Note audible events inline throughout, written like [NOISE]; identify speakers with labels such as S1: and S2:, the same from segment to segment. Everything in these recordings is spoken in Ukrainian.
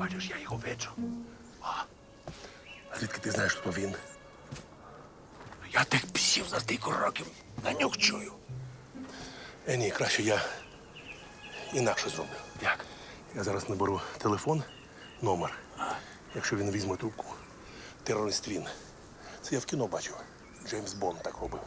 S1: Бачиш, я його.
S2: А звідки ти знаєш, хто він?
S1: Я тих псів за стільки років на нюх чую.
S2: Е, ні, краще я інакше зроблю.
S1: Як?
S2: Я зараз наберу телефон, номер. Якщо він візьме трубку, терорист він. Це я в кіно бачив. Джеймс Бонд так робив.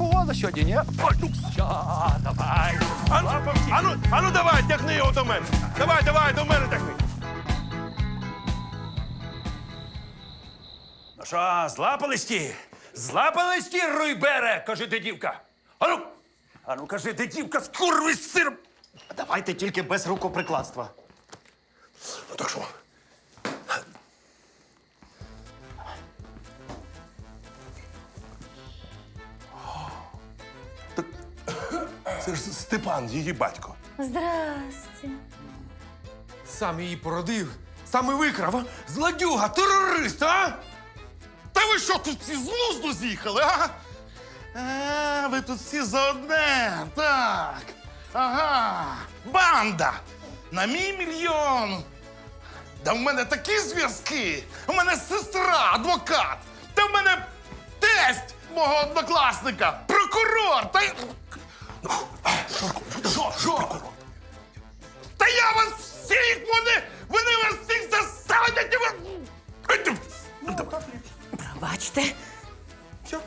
S1: Погода сьогодні, ні? Ой, ну, ща, давай.
S2: Ану, ану, ану, давай, тягни його до мене. Давай, давай, до мене тягни.
S1: Ну що, злапались ті? Злапались ті, руйбере, каже дедівка. Ану, ану, каже дедівка, скурви сир.
S3: Давайте тільки без рукоприкладства.
S2: Ну так що? Це ж Степан, її батько.
S4: Здрасте.
S5: Сам її породив, сам і викрав, а? Злодюга, терорист, а?
S6: Та ви що тут всі з глузду з'їхали, а? а? Ви тут всі за одне. Так. Ага. Банда. На мій мільйон. Да в мене такі зв'язки. У мене сестра, адвокат. Та в мене тесть мого однокласника, прокурор. Та... й- Що, що? Та я вас всіх, вони, вони вас всіх засадять. і ви-
S4: Бачите?
S1: Все.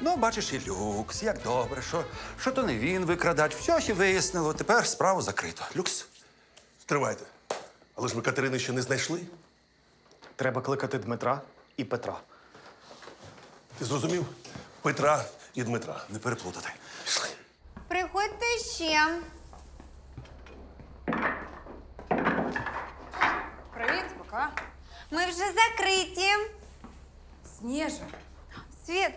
S1: Ну, бачиш, і люкс, як добре, що, що то не він викрадач. Все ще вияснило, тепер справу закрито. Люкс.
S2: Стривайте. Але ж ми Катерини ще не знайшли.
S3: Треба кликати Дмитра і Петра.
S2: Ти зрозумів? Петра і Дмитра.
S1: Не переплутати.
S2: Пішли.
S4: Ще.
S7: Привіт, пока.
S4: Ми вже закриті.
S7: Сніжа.
S4: Світ.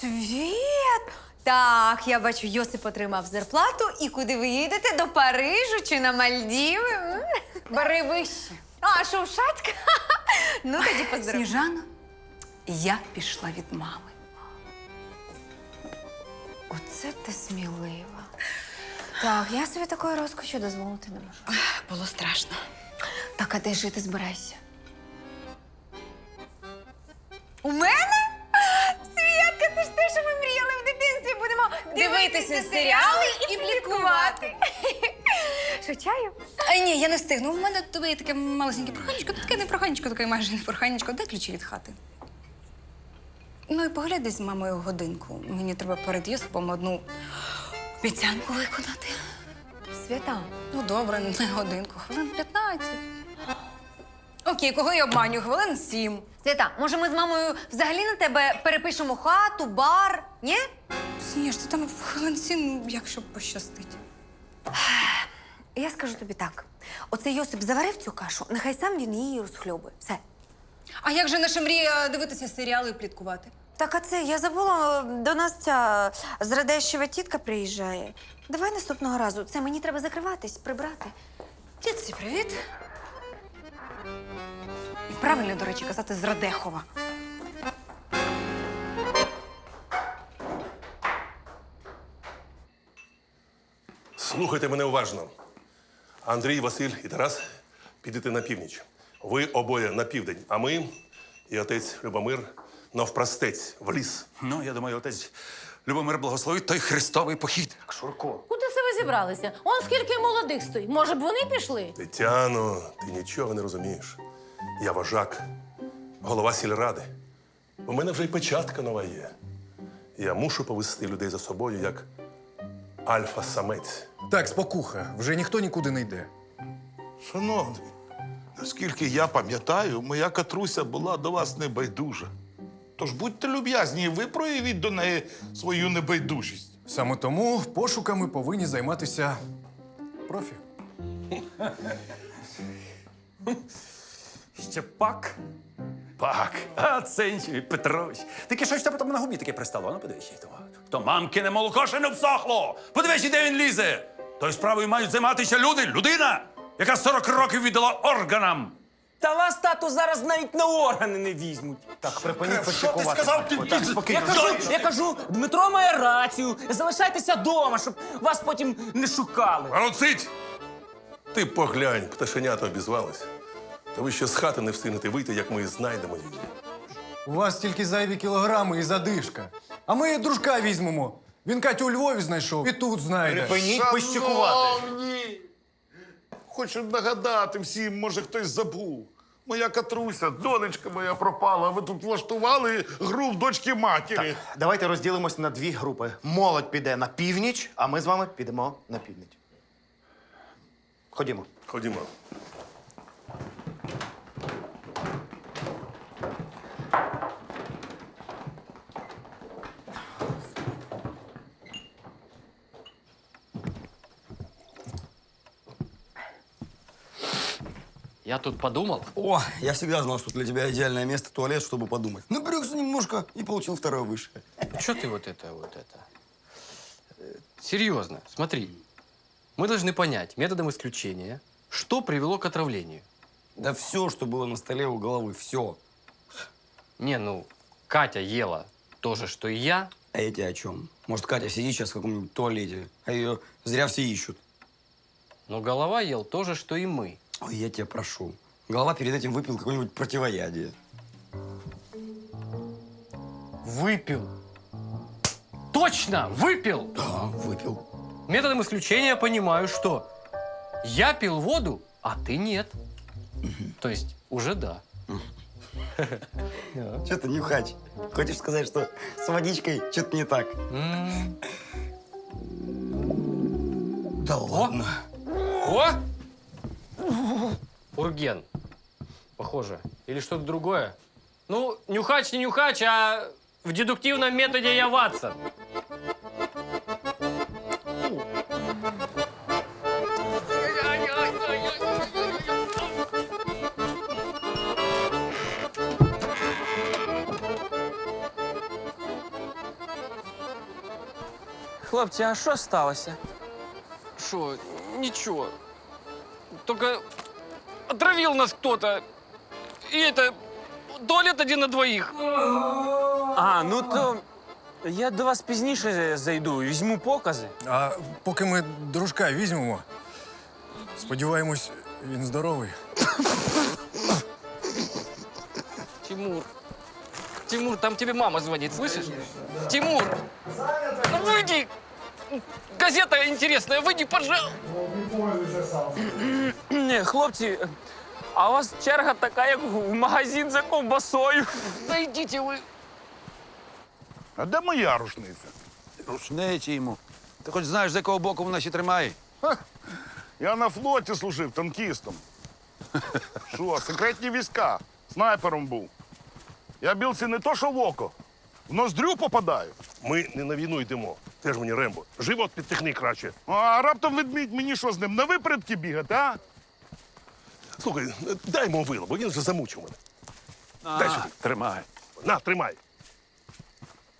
S4: Світ! Так, я бачу, Йосип отримав зарплату. І куди ви їдете? До Парижу чи на Мальдіви? М?
S7: Бери вище.
S4: А, Шовшатка? [LAUGHS] Ну, тоді поздравляю.
S7: Сніжана, я пішла від мами.
S4: Оце ти смілива. Так, я собі такої розкоші дозволити не можу.
S7: Було страшно.
S4: Так, а де жити збирайся? У мене? Святка, це ж те, що ми мріяли в дитинстві. Будемо
S7: Дивитися серіали і пліткувати.
S4: Шучаю? [LAUGHS]
S7: А ні, я не встигну. У мене до тебе є таке малесеньке проханечко, таке не проханечко, таке майже не проханечко. Дай ключі від хати. Ну і погляди з мамою годинку. Мені треба перед Йосипом одну обіцянку виконати.
S4: Свята.
S7: Ну, добре, не годинку, хвилин 15. Окей, кого я обманюю? Хвилин 7.
S4: Свята, може ми з мамою взагалі на тебе перепишемо хату, бар? Ні?
S7: Сніж, ти там хвилин 7, якщо пощастить.
S4: Я скажу тобі так: оцей Йосип заварив цю кашу, нехай сам він її розхльобує. Все.
S7: А як же наша мрія дивитися серіали і пліткувати?
S4: Так, а це я забула, до нас ця з Радещева тітка приїжджає. Давай наступного разу. Це мені треба закриватись, прибрати.
S7: Тітці, привіт. І правильно, до речі, казати з Радехова.
S2: Слухайте мене уважно. Андрій, Василь і Тарас підете на північ. Ви обоє на південь, а ми і отець Любомир навпростець в ліс.
S1: Ну, я думаю, отець Любомир благословить той хрестовий похід.
S3: Шурко.
S8: Куди це ви зібралися? Он скільки молодих стоїть. Може б вони пішли?
S2: Тетяно, ти нічого не розумієш. Я вожак, голова сільради. У мене вже й печатка нова є. Я мушу повести людей за собою як альфа-самець.
S5: Так, спокуха, вже ніхто нікуди не йде.
S6: Шановний, наскільки я пам'ятаю, моя катруся була до вас небайдужа. Тож будьте люб'язні, ви проявіть до неї свою небайдужість.
S5: Саме тому пошуками повинні займатися профі.
S1: Ще пак. Пак. А це інший Петрович. Таке щось тебе там на губі таке пристало. Ну, подивись. того.
S9: То мамкине молоко ще не всохло. Подивись, де він лізе. Тою справою мають займатися люди, людина, яка 40 років віддала органам.
S10: Та вас, тату, зараз навіть на органи не візьмуть.
S3: Так, припиніть
S9: Що ти сказав? Ти-
S3: Так, спокійно.
S10: Я кажу, я кажу, Дмитро має рацію. Залишайтеся вдома, щоб вас потім не шукали.
S2: Ароцить! Ти поглянь, пташенята обізвались. Та ви ще з хати не встигнете вийти, як ми знайдемо її.
S5: У вас тільки зайві кілограми і задишка. А ми дружка візьмемо. Він Катю у Львові знайшов і тут знайде.
S3: Припиніть пощекувати.
S6: Шановні! Хочу нагадати всім, може хтось забув. Моя Катруся, донечка моя пропала. Ви тут влаштували гру в дочки матері.
S3: Давайте розділимось на дві групи. Молодь піде на північ, а ми з вами підемо на північ. Ходімо.
S2: Ходімо.
S11: Я тут подумал.
S12: О, я всегда знал, что для тебя идеальное место туалет, чтобы подумать. Напрягся немножко и получил второе высшее.
S11: Что ты вот это, вот это? Э, Серьезно, смотри. Мы должны понять методом исключения, что привело к отравлению.
S12: Да все, что было на столе у головы, все.
S11: Не, ну, Катя ела то же, что и я.
S12: А эти о чем? Может, Катя сидит сейчас в каком-нибудь туалете, а ее зря все ищут.
S11: Но голова ел то же, что и мы.
S12: Ой, я тебя прошу. Голова перед этим выпил какое-нибудь противоядие.
S11: Выпил. Точно, выпил.
S12: Да, выпил.
S11: Методом исключения понимаю, что я пил воду, а ты нет. То есть уже да.
S12: Что ты, нюхач? Хочешь сказать, что с водичкой что-то не так? Да ладно.
S11: О! Урген. Похоже. Или что-то другое. Ну, нюхач не нюхач, а в дедуктивном методе я Ватсон.
S10: Хлопці, а що сталося?
S11: Что? Ничего. Только отравил нас кто-то. И это... Туалет один на двоих.
S10: А, ну то я до вас пізніше зайду, візьму покази.
S5: А поки ми дружка візьмемо, сподіваємось, він здоровий.
S11: Тимур. Тимур, там тебе мама звонит, слышишь? Тимур! Ну выйди! Газета интересная, выйди, пожалуйста!
S10: Ні, хлопці, а у вас черга така, як в магазин за ковбасою.
S11: Идите вы!
S6: А де моя рушниця?
S9: Рушниці йому. Ти хоч знаєш, з якого боку вона ще тримає?
S6: Я на флоті служив танкістом. [LAUGHS] Що, секретні війська? Снайпером був. Я білці не то, що в око. В ноздрю попадаю.
S2: Ми не на війну йдемо. Теж мені Рембо. Живот підтихни краще.
S6: А раптом ведмідь мені що з ним на випередки бігати, а?
S2: Слухай, дай йому вило, бо він вже замучив мене. Дай сюди.
S9: Тримай.
S2: На, тримай.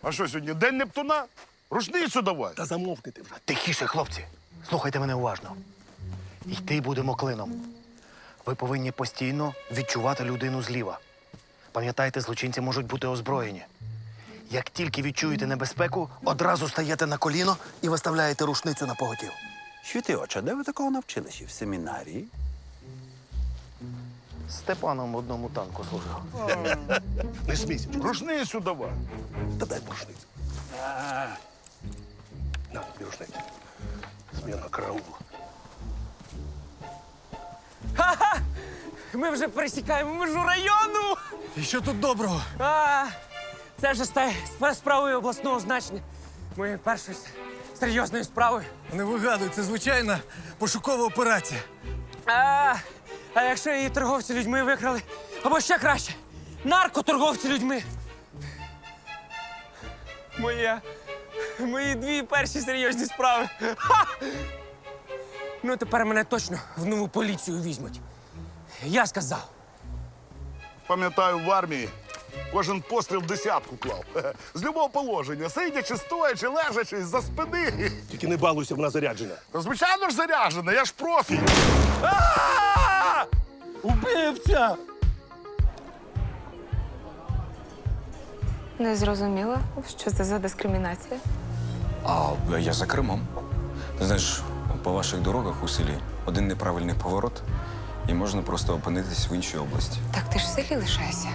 S6: А що сьогодні? День Нептуна? Рушницю давай.
S2: Та замовкни ти вже.
S3: Тихіше, хлопці. Слухайте мене уважно. Йти будемо клином. Ви повинні постійно відчувати людину зліва. Пам'ятайте, злочинці можуть бути озброєні. Як тільки відчуєте небезпеку, одразу стаєте на коліно і виставляєте рушницю на поготів.
S9: Світи очі, де ви такого навчилися? В семінарії?
S3: Степаном в одному танку служив.
S2: Не смійся.
S6: Рушницю давай.
S2: Та дай рушницю. На, тобі рушницю. Зміна караулу.
S10: Ми вже пересікаємо межу району.
S5: І що тут доброго?
S10: А, це вже стає справою обласного значення. Моєю першою серйозною справою.
S5: Не вигадуй, це звичайна пошукова операція.
S10: А, а якщо її торговці людьми викрали, або ще краще, наркоторговці людьми. Моє. Мої дві перші серйозні справи. Ха! Ну, тепер мене точно в нову поліцію візьмуть. Я сказав.
S6: Пам'ятаю, в армії Кожен постріл десятку клав. З любого положення, сидячи, стоячи, лежачи, за спини.
S2: Тільки не балуйся, вона заряджена.
S6: Ну, звичайно ж заряджена, я ж профі. А! Убивця!
S13: Не зрозуміла, що це за дискримінація.
S14: А я за кермом. Ти знаєш, по ваших дорогах у селі один неправильний поворот, і можна просто опинитись в іншій області.
S13: Так ти ж в селі лишаєшся.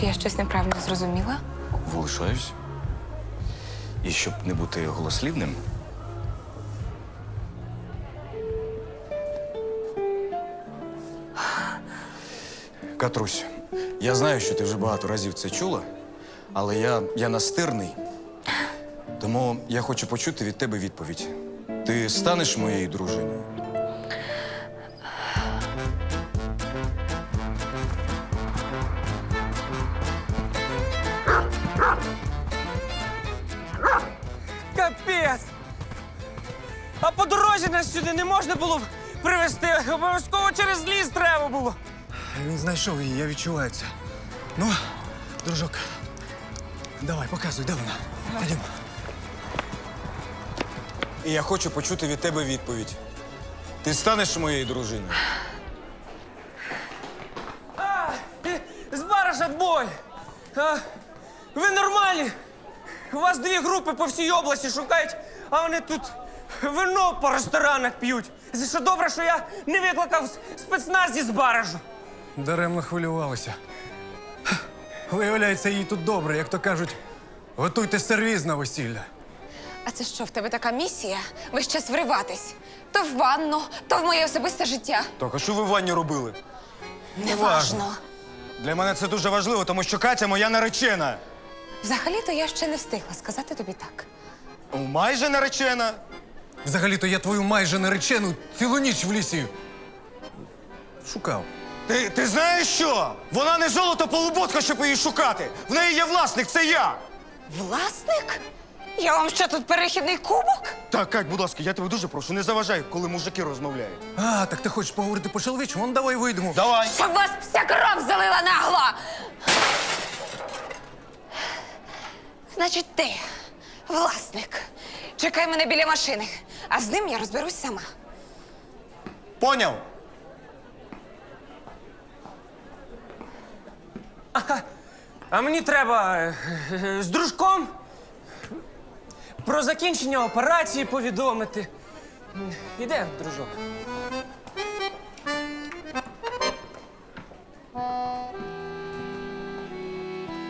S13: Чи я щось неправильно зрозуміла?
S14: Залишаюсь. І щоб не бути голослівним. Катрусь, я знаю, що ти вже багато разів це чула, але я, я настирний. Тому я хочу почути від тебе відповідь. Ти станеш моєю дружиною?
S10: Сюди не можна було б привезти. Обов'язково через ліс треба було.
S5: Він знайшов її, я відчуваю це. Ну, дружок, давай, показуй, де вона. Ходімо.
S14: І я хочу почути від тебе відповідь. Ти станеш моєю дружиною?
S10: А, е, з! А, ви нормальні? У вас дві групи по всій області шукають, а вони тут вино по ресторанах п'ють. Що добре, що я не викликав спецназ зі збаражу.
S5: Даремно хвилювалися. Виявляється, їй тут добре, як то кажуть, готуйте сервіз на весілля.
S13: А це що, в тебе така місія? Весь час вриватись. То в ванну, то в моє особисте життя.
S14: Так, а що ви в ванні робили?
S13: Неважно.
S14: Для мене це дуже важливо, тому що Катя моя наречена.
S13: Взагалі-то я ще не встигла сказати тобі так.
S14: Майже наречена.
S5: Взагалі-то я твою майже наречену цілу ніч в лісі. Шукав.
S14: Ти, ти знаєш що? Вона не золото полуботка, щоб її шукати. В неї є власник, це я.
S13: Власник? Я вам що тут перехідний кубок?
S14: Так, Кать, будь ласка, я тебе дуже прошу, не заважай, коли мужики розмовляють.
S5: А, так ти хочеш поговорити по-чоловічому? Ну давай вийдемо.
S14: Давай.
S13: Щоб вас вся кров залила нагло! Значить, ти, власник. Чекай мене біля машини, а з ним я розберусь сама.
S14: Поняв?
S10: А мені треба е, е, з дружком про закінчення операції повідомити. Іде, дружок.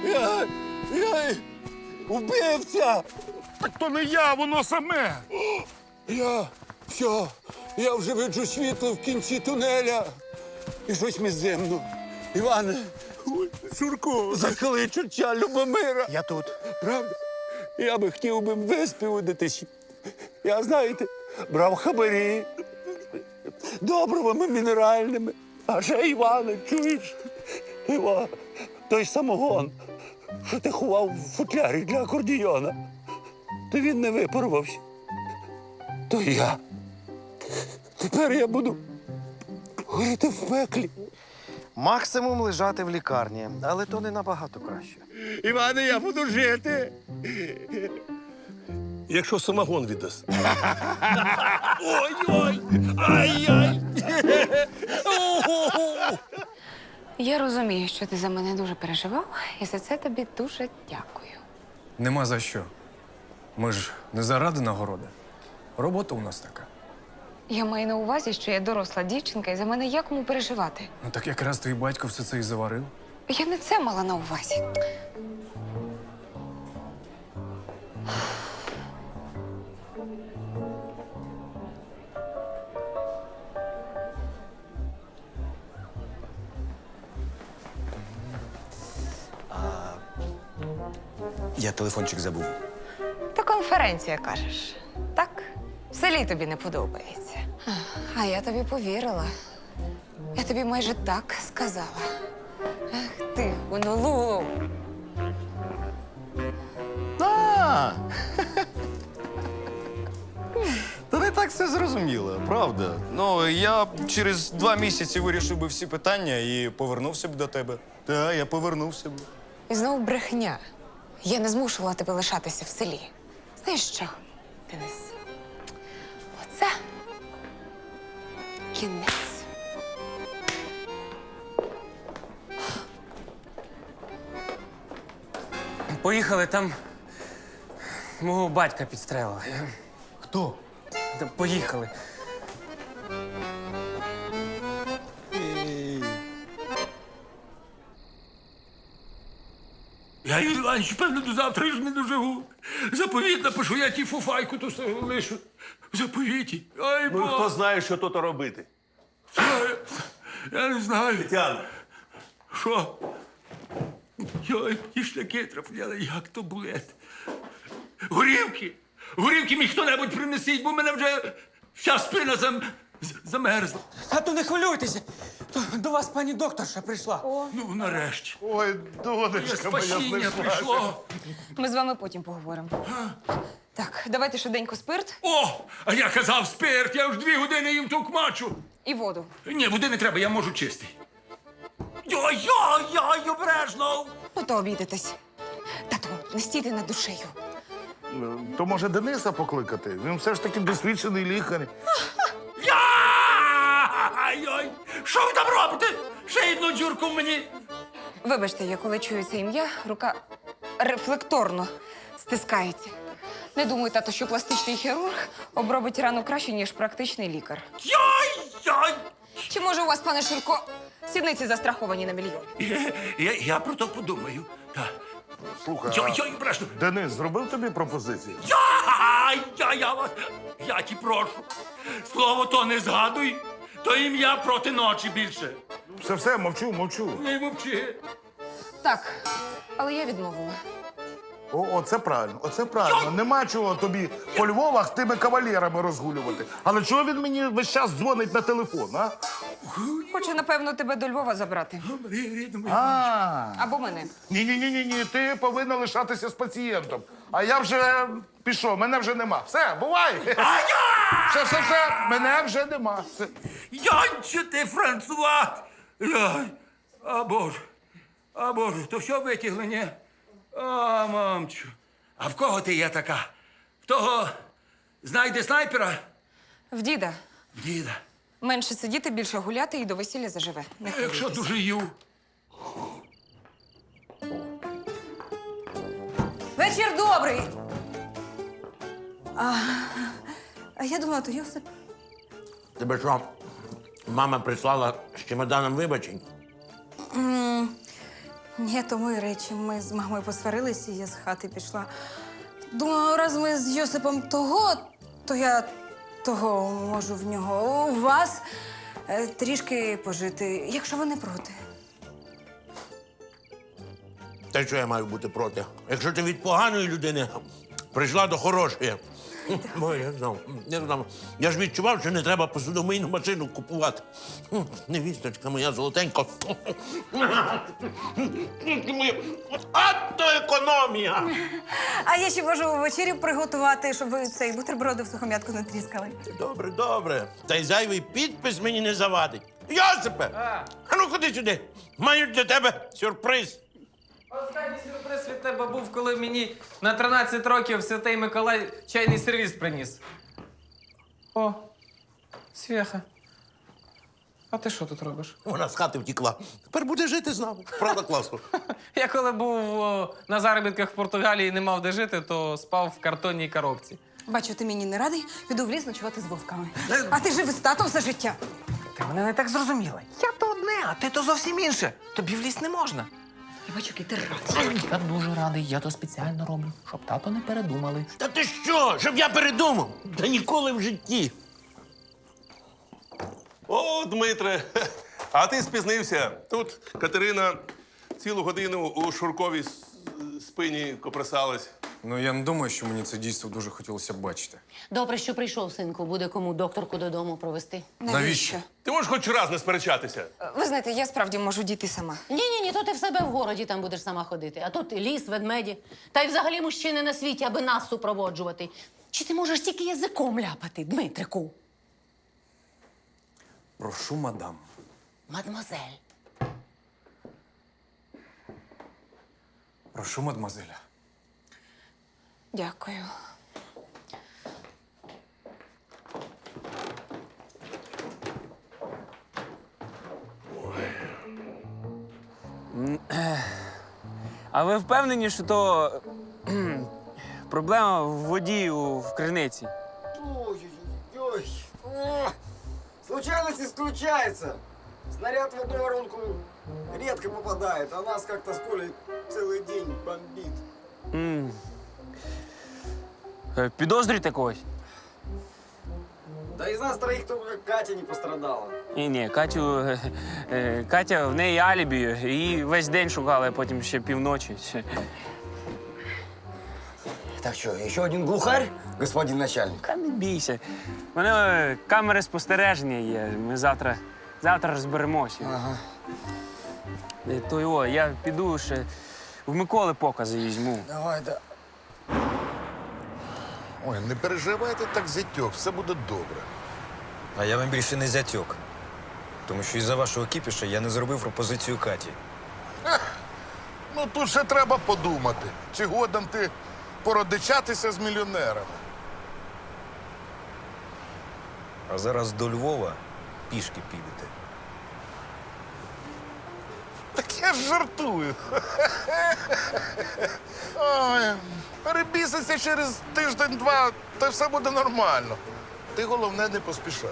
S6: Я, я убивця! Так то не я, воно саме.
S1: Я все, я вже виджу світло в кінці тунеля. І щось ми земно. Іване, ой, Шурко, захили чорча Любомира.
S3: Я тут.
S1: Правда? Я би хотів би виспівудитись. Я, знаєте, брав хабарі добривами мінеральними. А ще Іване, чуєш? Іва, той самогон, що ти ховав в футлярі для акордіона. То він не випарувався. То я. Тепер я буду горіти в пеклі.
S3: Максимум лежати в лікарні, але то не набагато краще.
S1: Іване, я буду жити.
S2: Якщо самогон віддасть.
S1: Ой-ой! Ай-яй!
S13: Я розумію, що ти за мене дуже переживав, і за це тобі дуже дякую.
S5: Нема за що. Ми ж не заради нагороди. Робота у нас така.
S13: Я маю на увазі, що я доросла дівчинка, і за мене є кому переживати.
S5: Ну так якраз твій батько все це і заварив.
S13: Я не це мала на увазі.
S14: Я телефончик забув.
S13: Та конференція кажеш. Так? Селі тобі не подобається. А я тобі повірила. Я тобі майже так сказала. Ах ти, Гонолулу.
S12: А! [LAUGHS] Та не так все зрозуміло, правда. Ну, я через два місяці вирішив би всі питання і повернувся б до тебе. Так, я повернувся б.
S10: І знову брехня. Я не змушувала тебе лишатися в селі. Знаєш що, Денис? Кінець.
S15: Поїхали там. Мого батька підстрелили.
S16: Хто?
S15: Та поїхали.
S1: Я Іванович, певно, до завтра ж не доживу. Заповіт напишу, я ті фуфайку все лишу. В заповіті.
S6: Ну,
S1: Бог.
S6: хто знає, що тут робити?
S1: Знаю. Я не знаю.
S6: Тетяна,
S1: Що? Йой, ті шляки трапляли, як то булет. Горівки! Горівки мені хто-небудь принесіть, бо мене вже вся спина зам... замерзла.
S15: Тату, не хвилюйтеся. То До вас пані докторша прийшла.
S1: Ну, нарешті.
S6: Ой, донечка моя
S1: спасіння
S6: знайшлася.
S1: прийшло.
S13: Ми з вами потім поговоримо. Так, давайте швиденько спирт
S1: О! А я казав спирт, я вже дві години їм ту кмачу.
S13: і воду.
S1: Ні, води не треба, я можу чистий. Йой-йой-йой, обережно!
S10: Ну то обійдетесь. Тату, не стійте над душею.
S6: Ну, То може Дениса покликати? Він все ж таки досвідчений лікар.
S1: Йой! Що ви там робите? Ще одну дзюрку мені.
S13: Вибачте, я коли чую це ім'я, рука рефлекторно стискається. Не думаю, тато, що пластичний хірург обробить рану краще, ніж практичний лікар.
S1: Йой-йой!
S13: Чи може у вас, пане Ширко, сідниці застраховані на мільйон?
S1: Я, я, я про то подумаю. Так.
S6: Слухай,
S1: Йой,
S6: а
S1: йой, обережно.
S6: Денис зробив тобі пропозицію?
S1: Я, я, я вас, я ті прошу. Слово то не згадуй, то ім'я проти ночі більше.
S6: Все, все, мовчу, мовчу.
S1: Не мовчи.
S13: Так, але я відмовила.
S6: О, оце правильно, оце правильно. Нема чого тобі по Львовах тими кавалерами розгулювати. Але чого він мені весь час дзвонить на телефон, а?
S13: Хоче, напевно, тебе до Львова забрати.
S6: А.
S13: Або мене.
S6: Ні, ні, ні, ні, ні. Ти повинна лишатися з пацієнтом. А я вже пішов, мене вже нема. Все, бувай. Все, все, все, мене вже нема. Все.
S1: Янче ти, Франсуа! Яй, а боже, а боже, то що витягли, ні? А, мамчу. А в кого ти є така? В того знайде снайпера?
S13: В діда.
S1: В діда.
S13: Менше сидіти, більше гуляти і до весілля заживе. Не
S1: Якщо
S13: хвилюйтесь.
S1: дуже ю.
S7: Вечір добрий. А, а я думала, то Йосип.
S17: Тебе що, мама прислала з чемоданом вибачень?
S7: М, Ні, то мої речі. Ми з мамою посварилися, і я з хати пішла. Думаю, раз ми з Йосипом того, то я того можу в нього у вас е, трішки пожити, якщо ви не проти.
S17: Та що я маю бути проти? Якщо ти від поганої людини прийшла до хорошої. Ой, я знав, я знав. Я ж відчував, що не треба посудомийну машину купувати. Невісточка моя золотенька. От то економія!
S7: А я ще можу вечерю приготувати, щоб ви цей бутерброди в сухом'ятку не тріскали.
S17: Добре, добре. Та й зайвий підпис мені не завадить. Йосипе! А ну ходи сюди. Маю для тебе сюрприз.
S15: Останній сюрприз від тебе був, коли мені на 13 років святий Миколай чайний сервіс приніс. О, Свєха. А ти що тут робиш?
S17: Вона з хати втекла. Тепер буде жити з нами. Правда, класно. [LAUGHS]
S15: Я коли був о, на заробітках в Португалії і не мав де жити, то спав в картонній коробці.
S7: Бачу, ти мені не радий, піду в ліс ночувати з вовками. А ти жив з татом все життя.
S18: Ти мене не так зрозуміла. Я то одне, а ти то зовсім інше. Тобі в ліс не можна.
S7: Я бачу, який ти радий.
S18: Я дуже радий, я то спеціально роблю, щоб тато не передумали.
S17: Та ти що? Щоб я передумав? Та ніколи в житті.
S2: О, Дмитре, [LAUGHS] а ти спізнився. Тут Катерина цілу годину у Шурковій с- спині копресалась.
S5: Ну я не думаю, що мені це дійство дуже хотілося б бачити.
S8: Добре, що прийшов, синку. Буде кому докторку додому провести.
S5: Навіщо?
S2: Ти можеш хоч раз не сперечатися.
S13: Ви знаєте, я справді можу дійти сама.
S8: Ні, ні, ні, то ти в себе в городі там будеш сама ходити. А тут ліс, ведмеді. Та й взагалі мужчини на світі, аби нас супроводжувати. Чи ти можеш тільки язиком ляпати, Дмитрику?
S5: Прошу, мадам.
S8: Мадмозель.
S5: Прошу, мадемуазеля.
S19: Дякую.
S10: А ви впевнені, що то кхм, проблема в воді у в криниці?
S12: Ой-ой-ой. О, Случайность исключается. Снаряд в одну воронку редко попадает, а нас как-то с Колей целый день бомбит.
S10: Е, Підозрюєте когось?
S12: Да из нас троих только Катя не пострадала.
S10: Ні, ні, Катю. е, е, Катя в неї алібі, її весь день шукали, а потім ще півночі. Ще.
S12: Так что, еще один глухарь, господин начальник?
S10: Та не бійся. У мене е, камери спостереження є. Ми завтра, завтра розберемося.
S12: Ага.
S10: То його, я піду ще в Миколи покази візьму.
S12: Давай, да.
S6: Ой, не переживайте так, зятьок, все буде добре.
S14: А я вам більше не зятьок. Тому що із-за вашого кіпіша я не зробив пропозицію Каті.
S6: Ну тут ще треба подумати, чи годен ти породичатися з мільйонерами.
S14: А зараз до Львова пішки підете.
S6: Так я ж жартую. Ой, через тиждень-два, та все буде нормально. Ти головне не поспішай.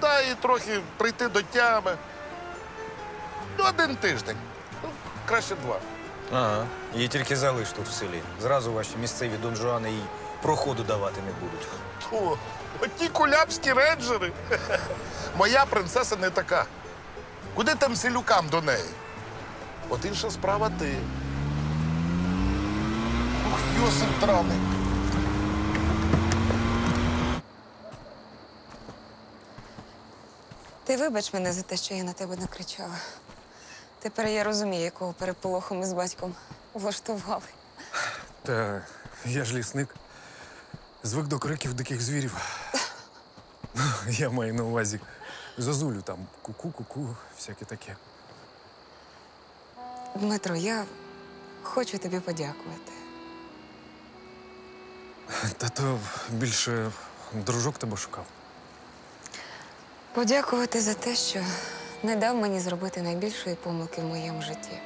S6: Дай трохи прийти до тями. Ну, один тиждень. Ну, краще два.
S14: Ага. Її тільки залиш тут в селі. Зразу ваші місцеві донжуани їй проходу давати не будуть.
S6: О, оті кулябські рейнджери. [LAUGHS] Моя принцеса не така. Куди там селюкам до неї? От інша справа ти. Йосип драний.
S19: Ти вибач мене за те, що я на тебе накричала. Тепер я розумію, якого переполоху ми з батьком влаштували.
S5: Та я ж лісник. Звик до криків диких звірів. [LAUGHS] Я маю на увазі зозулю там ку-ку-ку-ку, всяке таке.
S19: Дмитро, я хочу тобі подякувати.
S5: Та то більше дружок тебе шукав.
S19: Подякувати за те, що не дав мені зробити найбільшої помилки в моєму житті.